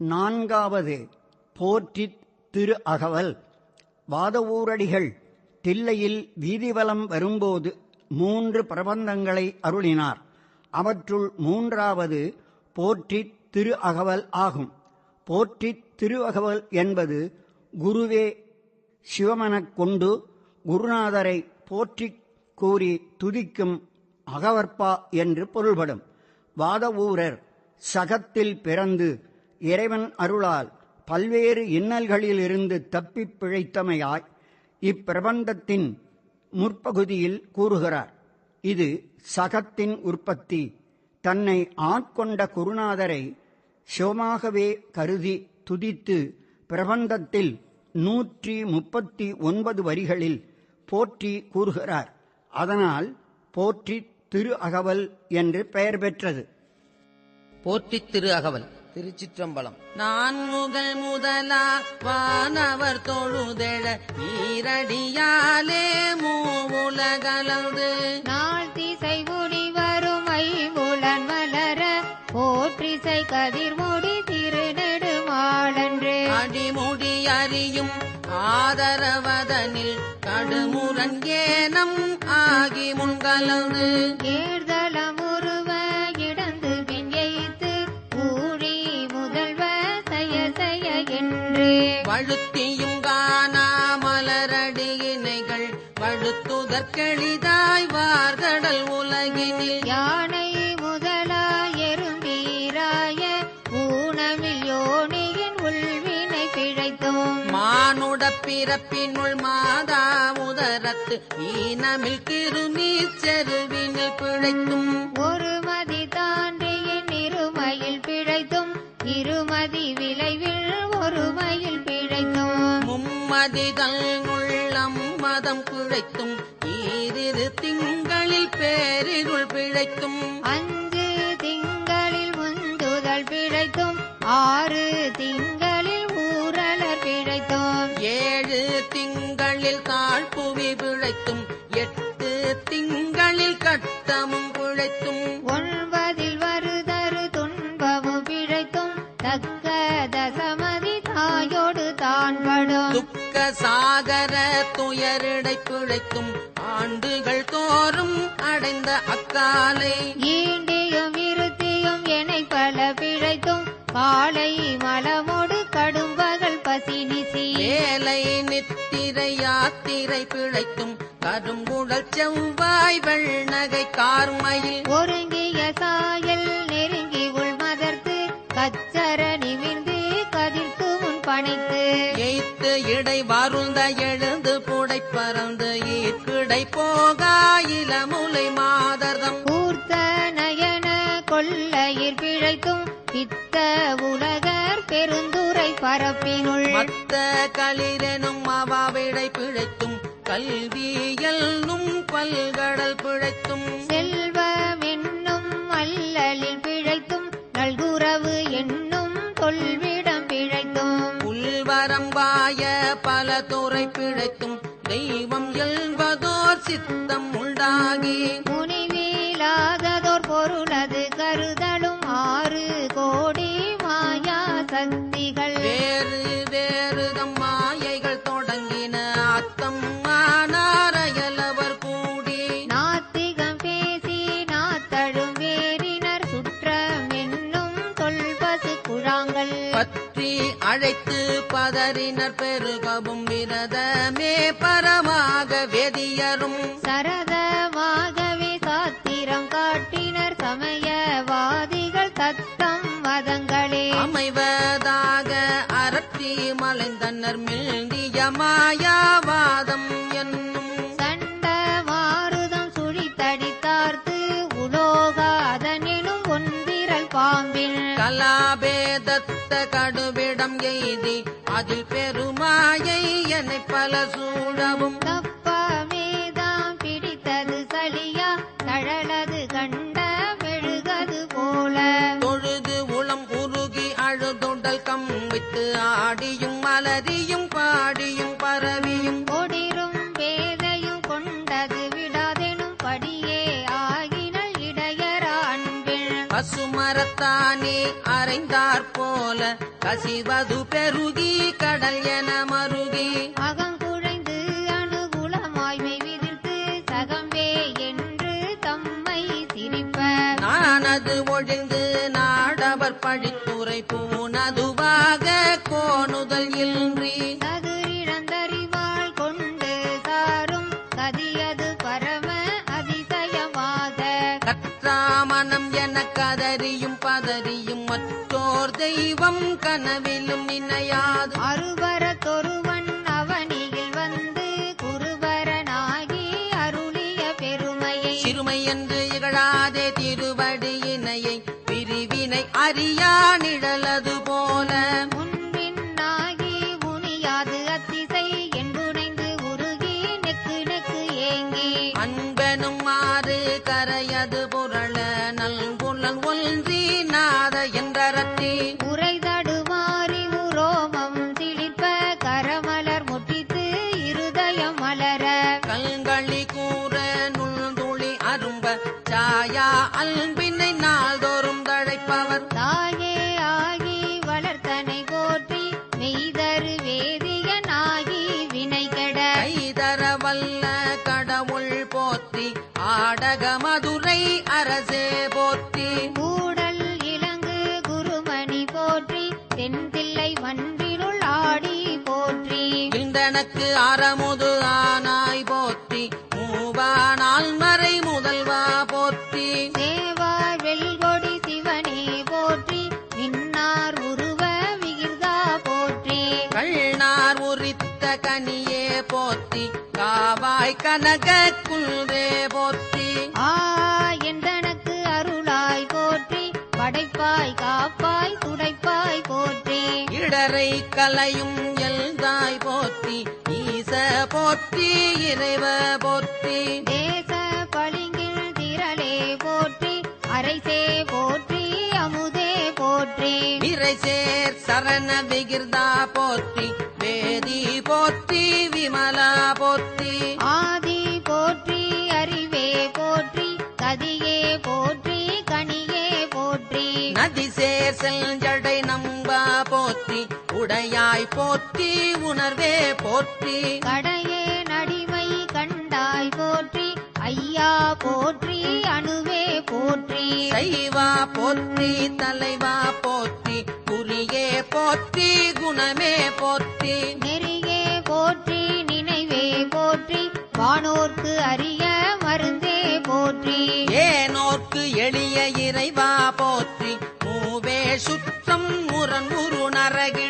நான்காவது போற்றி திரு அகவல். வாதவூரடிகள் தில்லையில் வீதிவலம் வரும்போது மூன்று பிரபந்தங்களை அருளினார். அவற்றுள் மூன்றாவது போற்றி திரு அகவல் ஆகும். போற்றி திரு அகவல் என்பது குருவே சிவமெனக் கொண்டு குருநாதரை போற்றி கூறி துதிக்கும் அகவற்பா என்று பொருள்படும். வாதவூரர் சகத்தில் பிறந்து இறைவன் அருளால் பல்வேறு இன்னல்களிலிருந்து தப்பிப் பிழைத்தமையாய் இப்பிரபந்தத்தின் முற்பகுதியில் கூறுகிறார். இது சகத்தின் உற்பத்தி. தன்னை ஆட்கொண்ட குருநாதரை சிவமாகவே கருதி துதித்து பிரபந்தத்தில் நூற்றி முப்பத்தி ஒன்பது வரிகளில் போற்றி கூறுகிறார். அதனால் போற்றி திரு அகவல் என்று பெயர் பெற்றது. போற்றித் திரு அகவல். திருச்சிற்றம்பலம். நான் முகல் முதலா வானவர் தொழுதெழ ஈரடியாலே மூவுலகலந்து நாள் திசை முடி வரும் ஐம்புலன் மலர போற்றிசை கதிர்முடி திருநெடுமாளன்று அடிமுடி அறியும் ஆதரவதனில் கடுமுரன் ஏனம் ஆகி முன்கலந்து. ஏர்தலம் வழுத்துதற்கெளிதாய் வார்கடல் உலகினில். யானை முதலாய் எறும்பீராய ஊனமில் யோனியின் உள்வினை பிழைத்தோம். மானுட பிறப்பினுள் மாதா உதரத்து ஈனமில் கிருமீர் செருவினில் பிழைத்தும். ஒரு மதி தாண்டியின் இருமையில் பிழைத்தும் இருமதி விளைவில் ஒரு மயில் பிழைத்தோம். மும்மதிகள் உள்ளம் மதம் பிழைத்தும் ஈரிரு திங்களில் பேரிருள் பிழைத்தும் அஞ்சு திங்களில் முந்துதல் பிழைத்தும் ஆறு திங்களில் ஊரலர் பிழைத்தோம் ஏழு திங்களில் தாழ்புவி பிழைத்தும் எட்டு திங்களில் கட்டமும் பிழைத்தும் ஒன்பதில் வருதரு துன்பமும் பிழைத்தும் தக்க தசமதி தாயோடு தான் படும் துக்க சாகர துயரிடை பிழைத்தும் ஆண்டுகள் தோறும் அடைந்த அக்காலை. ஈண்டியும் இருத்தியும் எனை பல பிழைத்தும் காலை மலமோடு கடும் பகல் பசினிசி வேலை நித்திரை யாத்திரை பிழைத்தும் கருங்குடல் செவ்வாய் வெண்ணகை கார்மையில். ஒருங்கிய இடை வருந்த எழுந்து புடை பறந்து ஈர்க்கிடை போகா இளமுலை மாதர்தம். கூர்த்த நயன கொள்ளையிற் பிழைத்தும் பித்த உலகர் பெருந்துரை பரப்பினுள். மத்த களிரெனும் அவாவிடை பிழைத்தும் கல்வியல்னும் பல்கடல் பிழைத்தும். செல்வம் பிழைத்தும் தெய்வம் எல்வதோர் சித்தம் உண்டாகி. முனிவிலாததோர் பொருளது கருதலும் ஆறு கோடி மாயா சக்திகள். வேறு வேறு தம் மாயைகள் தொடங்கின அத்தம் ஆனாரையலவர் கூடி. நாத்திகம் பேசி நாத்தழும் வேறினர் சுற்றம் என்னும் தொல்பசு குழாங்கள். பற்றி அழைத்து பதறினர் பெருகவும் விரதமே பரமாக வேதியரும். சரதமாகவே சாத்திரம் காட்டினர் சமயவாதிகள் தத்தம் மதங்களே. அமைவதாக அரற்றி மலைந்தனர் மில்திய மாயாவாதம் என்னும். சண்ட மாருதம் சுழித்தடித்தார்த்து உலோகாதனினும் ஒன்றிரல் பாம்பில் கலாபேதத்த கடுவிடம் எய்தி அதில் பெருமாயை என்னை பல சூழவும். தப்பமேதாம் பிடித்தது சலியா தழலது கண்ட மெழுகது போல. தொழுது உளம் உருகி அழுதுடல் கம்பித்து ஆடியும் மலரியும் பாடியும் பரவியும். கொடிரும் வேலையும் கொண்டது விடாதெனும் படியே ஆகினல் இடையர அன்பில் பசுமர வரத்தானே அறைந்தாற் போல கசிவது பெருகி பழித்துரை பூனதுவாக கோணுதல் இன்றி. சதுரிழந்தறிவாள் கொண்டு சாரும் கதியது பரம அதிசயமாக. கற்றாமனம் என கதறியும் பதறியும் மற்றோர் தெய்வம் கனவிலும் நினையாது அருவரத்தொருவன் அவனியில் வந்து குருவரனாகி அருளிய பெருமையை. சிறுமை என்று இகழாதே திருவடியினையை அறியா நிழலது போல. முன்பின்னாகி முனியாது அத்திசை என்புனைந்து உருகி நெக்கு நெக்கு ஏங்கி. அன்பெனும் இந்தனக்கு அறமுது ஆனாய் போற்றி. மூவானால் மறை முதல்வா போற்றி. சேவாய் வெல்கொடி சிவனே போற்றி. விண்ணார் உருவ விகிர்தா போற்றி. கள்ளார் உரித்த கனியே போற்றி. காவாய் கனக குல்வே போற்றி. ஆ என்றனக்கு அருளாய் போற்றி. படைப்பாய் காப்பாய் துடைப்பாய் போற்றி. இடரை கலையும் போற்றி இறைவ போற்றி. தேச பளிங்கில் திரளே போற்றி அரைசே போற்றி அமுதே போற்றி. விரைசேர் சரண விகிர்தா போற்றி வேதி போற்றி விமலா போற்றி. ஆதி போற்றி அறிவே போற்றி கதியே போற்றி கனியே போற்றி. நதிசேர் செஞ்சடை நம்பா போற்றி உடையாய் போற்றி உணர்வே போற்றி. கடையே நடிமை கண்டாய் போற்றி ஐயா போற்றி அணுவே போற்றி. சைவா போற்றி தலைவா போற்றி குறியே போற்றி குணமே போற்றி. நெறியே போற்றி நினைவே போற்றி வானோர்க்கு அரிய மருந்தே போற்றி. ஏனோர்க்கு எளிய இறைவா போற்றி மூவே சுற்றம் முரண் உரு நரகிடை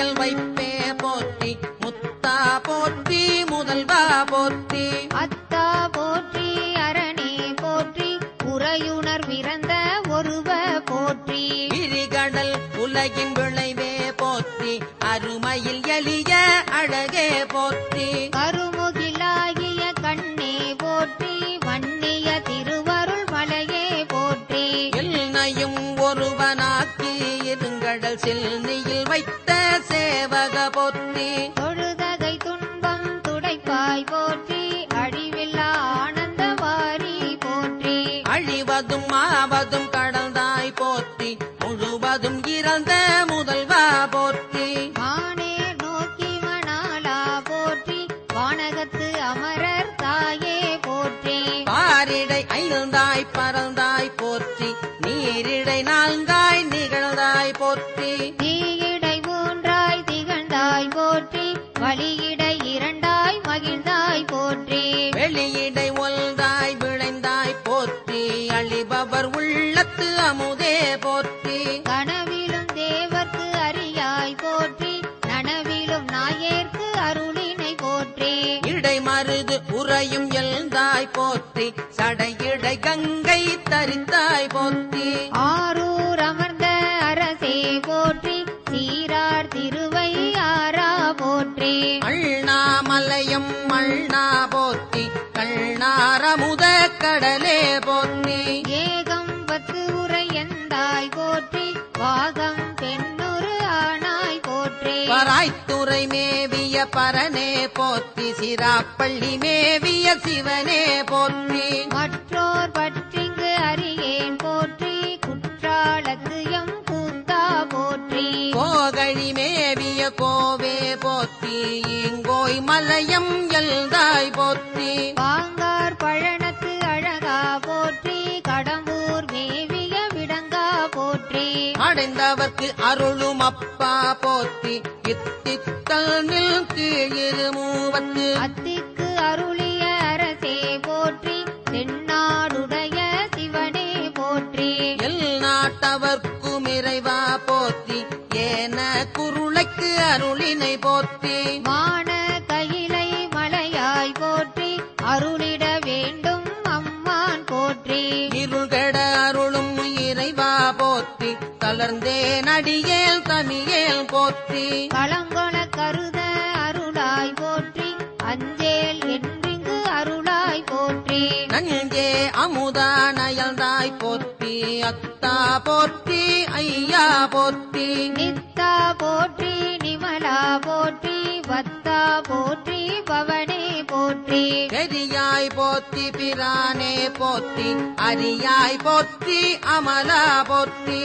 போற்றியல் வைப்பே போற்றி. முத்தா போற்றி முதல்வா போற்றி. அத்தா போற்றி அரணே போற்றி. உறையுணர் விரந்த ஒருவ போற்றி. விரிகடல் உலகின் விளைவே போற்றி. அருமையில் எளிய அழகே போற்றி. கருமுகிலாகிய கண்ணே போற்றி. மன்னிய திருவருள் மலையே போற்றி. என்னையும் ஒருவனாக்கி இருங்கடல் செல்னியில் போற்றி தொழுதகை துன்பம் துடைப்பாய் போற்றி. அழிவில்லா ஆனந்த வாரி போற்றி. அழிவதும் ஆவதும் கடந்தாய் போற்றி. முழுவதும் இறந்த முதல்வா போற்றி. மானே நோக்கி மணாலா போற்றி. வானகத்து அமரர் தாயே போற்றி. பாரிடை ஐந்தாய் பறந்தாய் கடலே போற்றி. ஏகம் பத்து உரை எந்தாய் போற்றி. வாகம் பெண்ணுரு ஆனாய் போற்றி. பராய்த்துறை மேவிய பரனே போற்றி. சிராப்பள்ளி மேவிய சிவனே போற்றி. மற்றோர் பற்றிங்கு அறியேன் போற்றி. குற்றாலத்து எம் கூத்தா போற்றி. கோகழி மேவிய கோவே போற்றி. இங்கோய் மலையம் அடைந்தவர்க்கு அருளும் அப்பா போற்றி இத்தித்தல் நில் கீழிரு மூவத்து அத்திக்கு அருளிய அரசே போற்றி தென்னாடுடைய சிவனே போற்றி. எல் நாட்டவர்க்கும் இறைவா போற்றி ஏன குருளைக்கு அருளினை போற்றி. அடியேல் தமியேல் போற்றி. களங்கொள கருத அருளாய் போற்றி. அஞ்சேல் என்றிங்கு அருளாய் போற்றி. நஞ்சே அமுதா நயல்தாய் போற்றி. அத்தா போற்றி ஐயா போற்றி. நித்தா போற்றி நிமலா போற்றி. வத்தா போற்றி பவனே போற்றி. பெரியாய் போற்றி பிரானே போற்றி. அரியாய் போற்றி அமலா போற்றி.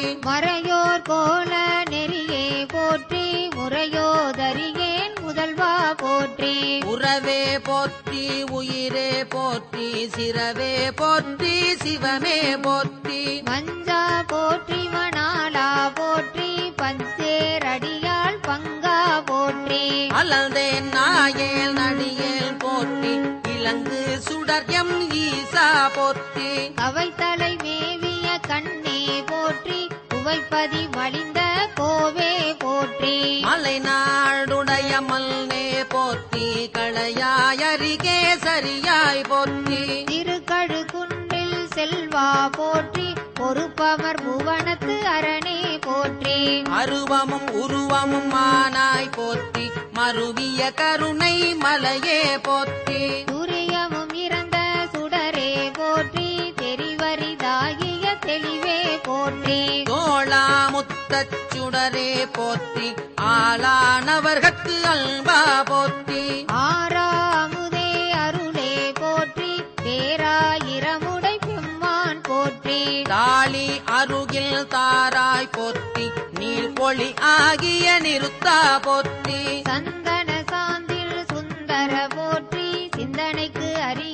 மறையோர் கோல நெறியே போற்றி முறையோதறியேன் முதல்வா போற்றி. உறவே போற்றி உயிரே போற்றி சிரவே போற்றி சிவமே போற்றி. மஞ்சா போற்றி மணாலா போற்றி பஞ்சேரடியாள் பங்கா போற்றி. அலந்தேன் நாயேல் நடியேல் போற்றி. இலங்கு சுடர் எம் ஈசா போற்றி. மேவிய கண்ணே உவைப்பதி மலிந்த கோவே போற்றி. மலை நாடுடைய மல்னே போற்றி களையாய் அருகே சரியாய் போற்றி. திருக்கழு குன்றில் செல்வா போற்றி பொறுப்பவர் புவனத்து அரணே போற்றி. அருவமும் உருவமும் மானாய் போற்றி மருவிய கருணை மலையே போற்றி. துரியமும் தெளிவே போற்றி. தோளாமுத்தச் சுடரே போற்றி. ஆளானவர்கட்கு அல்பா போற்றி. ஆறாமுதே அருளே போற்றி. பேராயிரமுடை பெம்மான் போற்றி. தாளி அருகில் தாராய் போற்றி. நீள் பொழி ஆகிய நிறுத்தா போற்றி. சந்தன சாந்தில் சுந்தர போற்றி. சிந்தனைக்கு சிவமே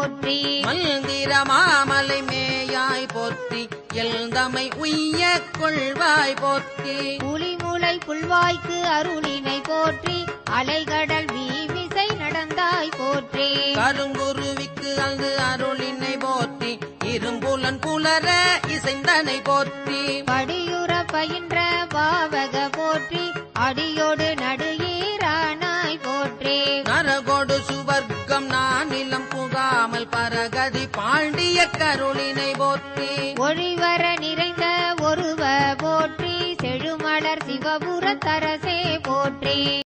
போற்றி. மந்திர மாமலை மேயாய் போற்றி. எல்தமை உய்ய கொள்வாய் போற்றி. புலிமுலை புல்வாய்க்கு அருளினை போற்றி. அலைகடல் வீமிசை நடந்தாய் போற்றி. கருங்குருவிக்கு அங்கு அருளினை போற்றி. இரும்புலன் புலர இசைந்தனை போற்றி. படியுற பயின்ற பாவக போற்றி. அடியோடு நடுஈரானாய் பரகதி பாண்டிய கருளினை போற்றி. ஒளிவர நிறைந்த ஒருவ போற்றி செழுமலர் சிவபுர தரசே போற்றி.